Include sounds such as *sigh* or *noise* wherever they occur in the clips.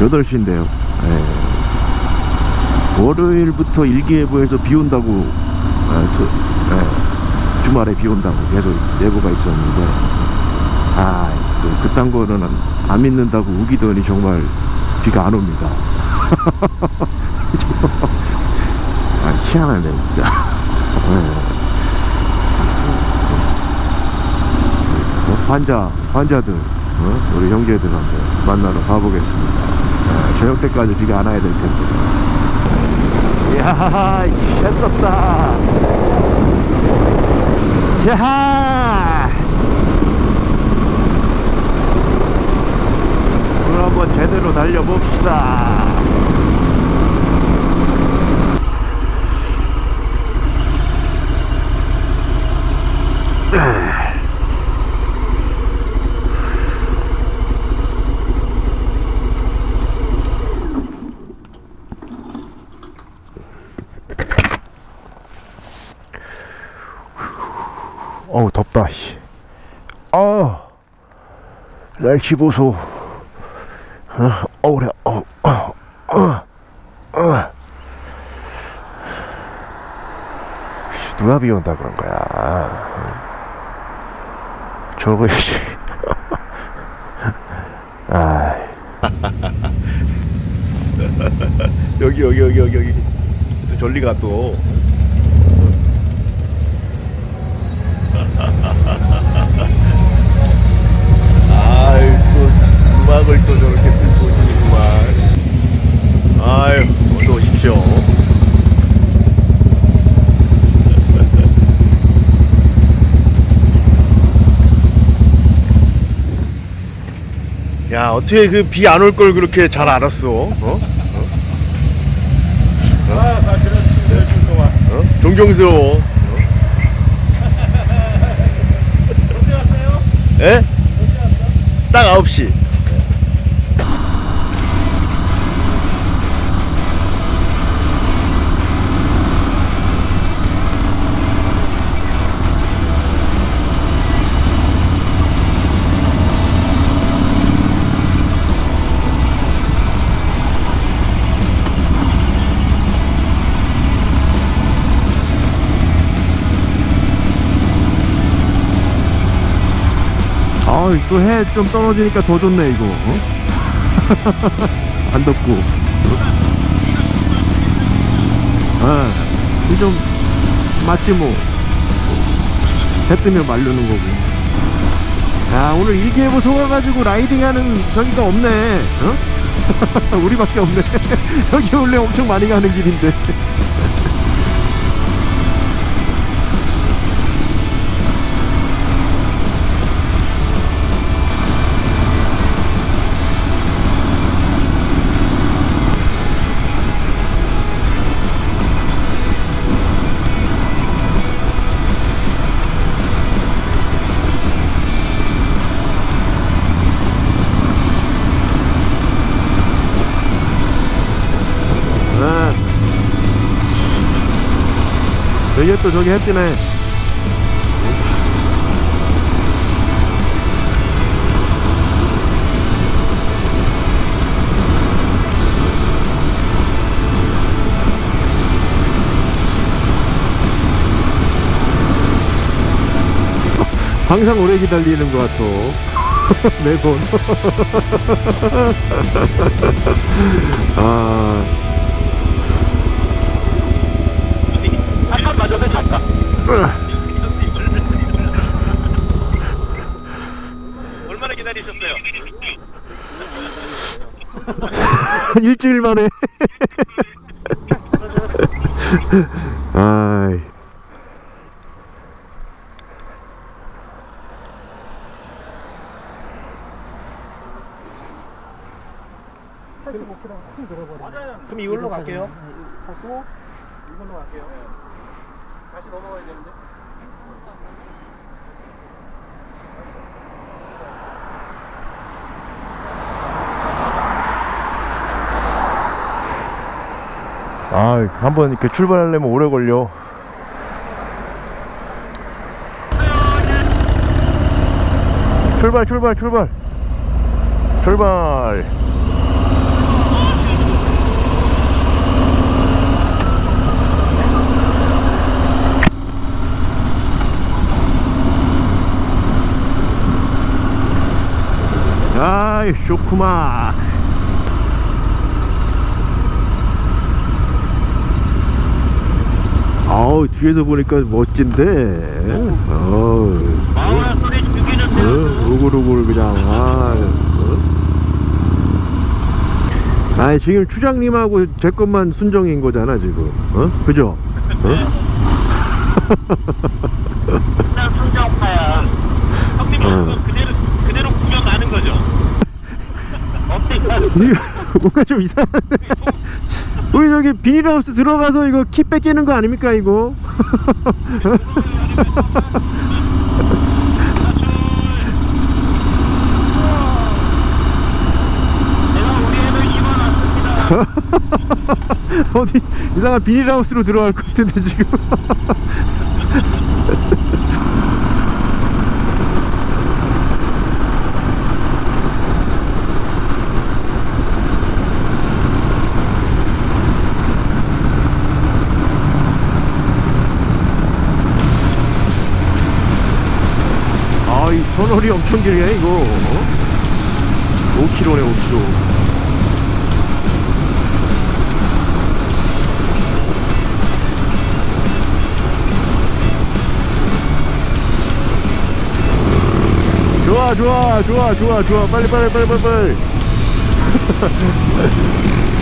8시인데요. 예. 월요일부터 일기예보에서 비 온다고 아, 저, 예, 주말에 비 온다고 계속 예보가 있었는데 아, 그, 그딴 거는 안, 안 믿는다고 우기더니 정말 비가 안 옵니다. *laughs* 아, 희한하네, 진짜. 예. 어, 환자, 환자들, 어? 우리 형제들 한번 만나러 가보겠습니다. 아, 저녁 때까지 비가 안 와야 될 텐데. 이야, 했었다. 자, 오늘 한번 제대로 달려봅시다. 어우 덥다 씨. 아 날씨 보소. 어, 어우래 어, 어, 어, 어. 씨, 누가 비 온다 그런 거야. 저거 씨 *laughs* 아 *laughs* 여기 여기 여기 여기 여기. 또 전리가 또 아유 또 음악을 또 저렇게 듣고 오시는구만 아유 어서 오십시오 야 어떻게 그 비 안 올 걸 그렇게 잘 알았어 어? 아, 사실은 동안. 어? 존경스러워. 언제 왔어요? 예? 딱 9시. 아, 또해 좀 떨어지니까 더 좋네 이거 어? *laughs* 안 덥고 아, 이좀 맞지 뭐. 해 뜨면 마르는 거고. 야, 오늘 일기예보 속아가지고 라이딩 하는 저기가 없네. 어? *laughs* 우리밖에 없네. *laughs* 여기 원래 엄청 많이 가는 길인데. 또 저기 햇띠네. 항상 오래 기다리는 것 같아. *laughs* 매번. *laughs* 아. 얼마나 기다리셨어요? *laughs* 일주일 만에. *laughs* 아이. 그럼 이걸로 갈게요. 하고 이걸로 갈게요. 한번 이렇게 출발하려면 오래 걸려. 출발 출발 출발. 출발. 아이 쇼크마 아우 뒤에서 보니까 멋진데. 어우. 아 소리 죽이는데. 어, 우글우글 그냥 아, 어? 아니 지금 추장님하고 제 것만 순정인 거잖아 지금. 어? 그죠? 어? 난 순정파야. 형님은 어. 그 그대로 그대로 구경 가는 거죠? *laughs* 이거 뭔가 좀 이상한데 우리 저기 비닐하우스 들어가서 이거 키 뺏기는 거 아닙니까 이거? *laughs* 어디 이상한 비닐하우스로 들어갈 것 같은데 지금 *laughs* 터널이 엄청 길네 이거. 어? 5km네 5km 좋아 좋아 좋아 좋아 좋아. 빨리 빨리 빨리 빨리 *laughs*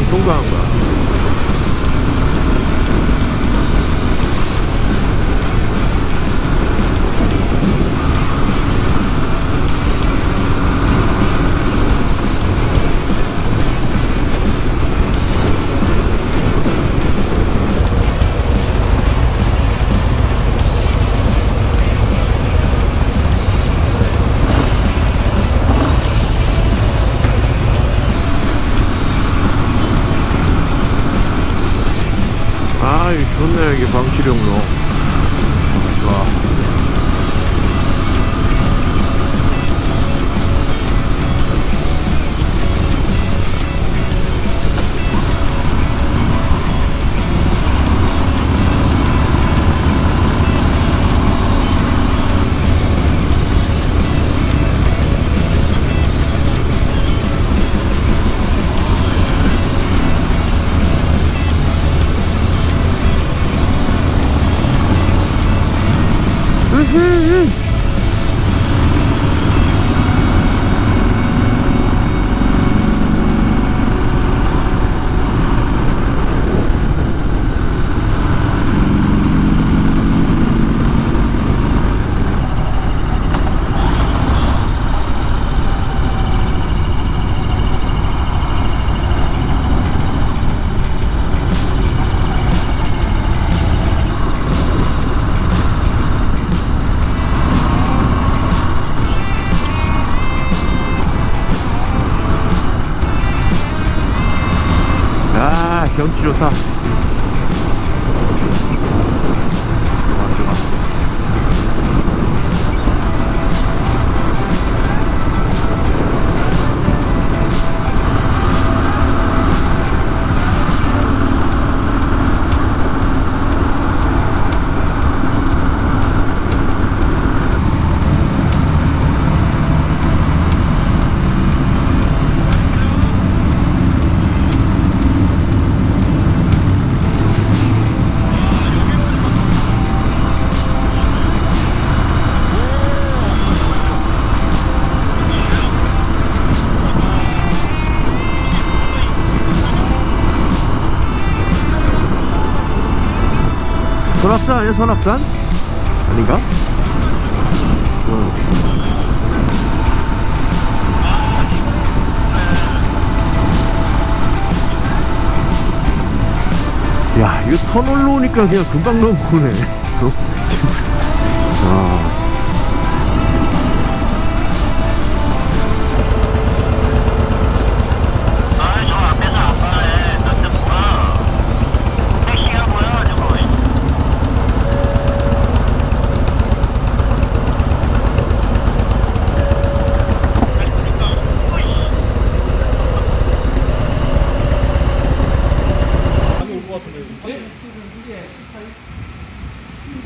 그냥 통과한 거야. 아이, 좋네, 여기 방치령로. 좋아. 으 경치 좋다. 아니야, 설악산? 아닌가? 어. 야, 이거 터널로 오니까 그냥 금방 넘어오네. *laughs*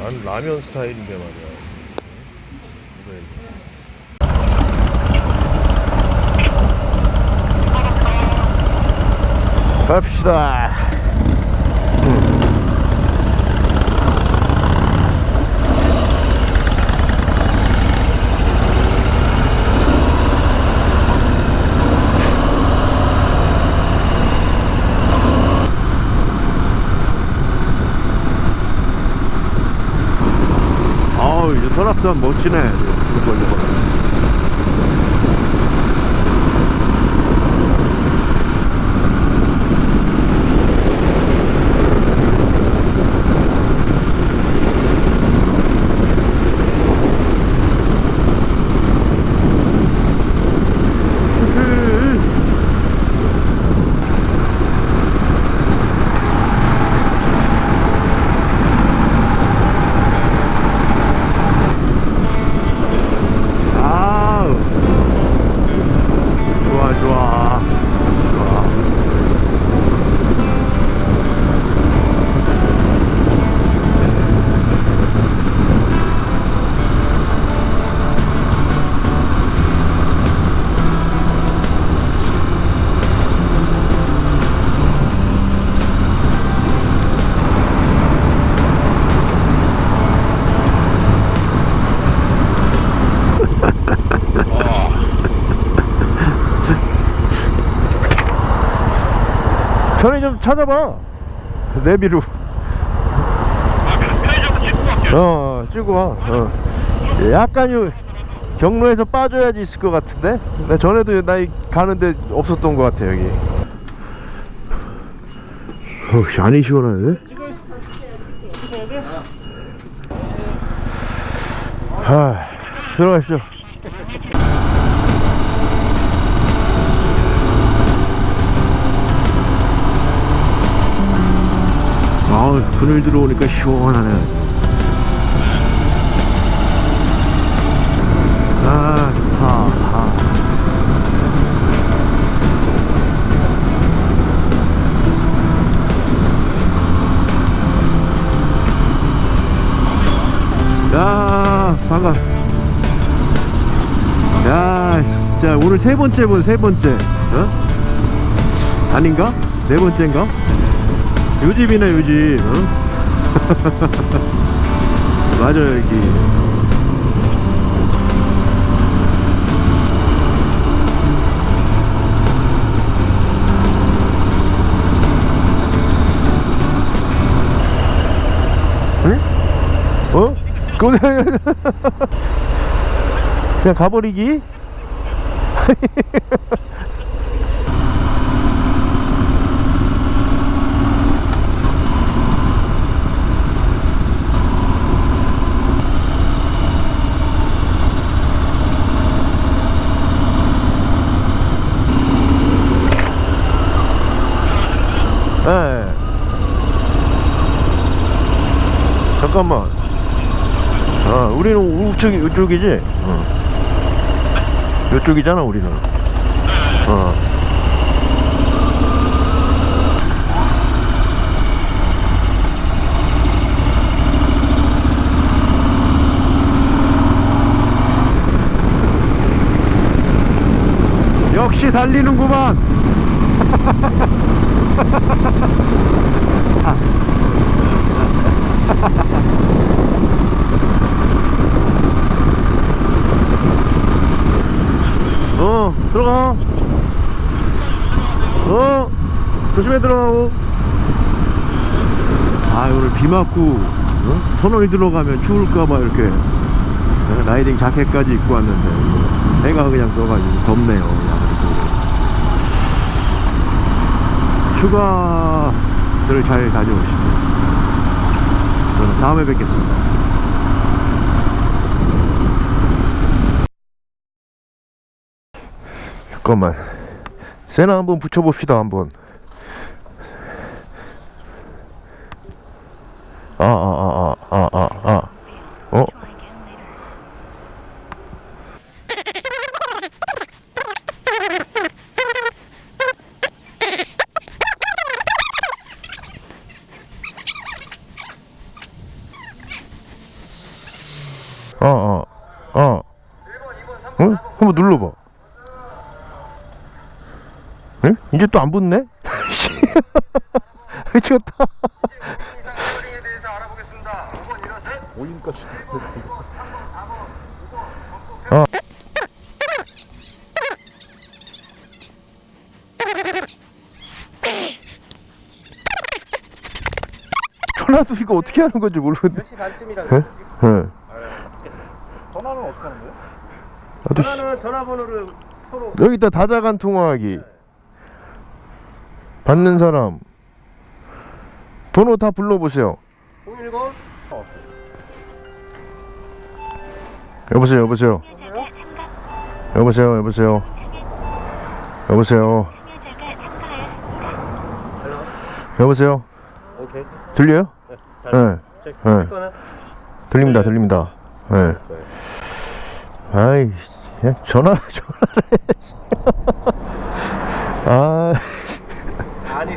라면 스타일인데 말이야. 이거 갑시다. 아우 이제 설악산 멋지네. 이 편의점 찾아봐. 내비로. 아, 갈게요. 어 찍고 와. 어. 약간 요 경로에서 빠져야지 있을 것 같은데? 나 전에도 나 이- 가는데 없었던 것 같아 여기. 어, 안이 시원하네. 하 들어가십시오 그늘 들어오니까 시원하네 아 좋다 아. 야 반가 야 진짜 오늘 세 번째 본 세 번째 어? 아닌가? 네 번째인가? 요 집이네 요집 어? *laughs* 맞아 여기 응? 어? 그냥 *laughs* 그냥 가버리기? *laughs* 예. 잠깐만. 아, 우측 이쪽이지. 어. 이쪽이잖아, 우리는. 어. 역시 달리는구만. *laughs* 어, 들어가. 어, 조심해 들어가고. 아, 오늘 비 맞고, 어? 터널 들어가면 추울까봐 이렇게 어, 라이딩 자켓까지 입고 왔는데, 뭐, 해가 그냥 떠가지고 덥네요. 그냥. 휴가를 잘 다녀오시고. 저는 다음에 뵙겠습니다. 잠깐만. 세나 한번 붙여봅시다 한번. 아 아 아 아 아 아아. 어? 어어어 어? 한번 눌러봐. 이제 또 안 붙네? 미쳤다. 이상에 대해서 알아보겠습니다. 5번 일어셋, 올림까지 1번, 2번, 3번, 4번, 5번 전국 어. 전화도 이거 어떻게 하는 건지 모르겠네. 10시 반쯤이라 예? 예. 전화는 어떻게 하는 거예요? 나도 씨- 전화는 전화번호를 서로 여기다 다자간 통화하기. 받는 사람. 번호 다 불러보세요. 010 여보세요, 여보세요. 여보세요, 여보세요. 여보세요. 여보세요. 오케이. 들려요? 예. 체크. 예. 이거는 들립니다, 들립니다. 예. 아이, 그냥 전화, *laughs* 전화를 해. 아,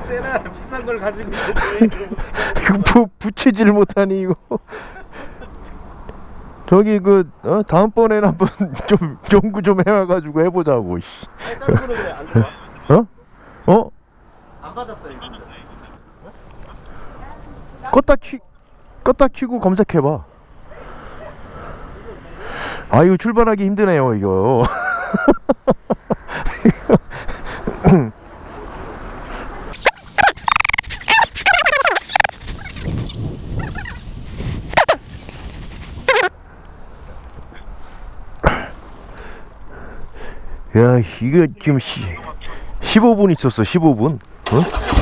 세나 비싼 걸 가지고 있는데 부, 붙이질 못하니, 이거. 저기, 그, 어? 다음번에는 한번 *laughs* 좀 연구 좀 해와가지고 해보자고, 씨. 다른 분은 왜안 좋아? 어? 어? 안 받았어요. 이거. 껐다 키, 껐다 키고 검색해봐. 아, 이거 출발하기 힘드네요, 이거. *laughs* 야, 이거 지금 시, 15분 있었어, 15분. 어?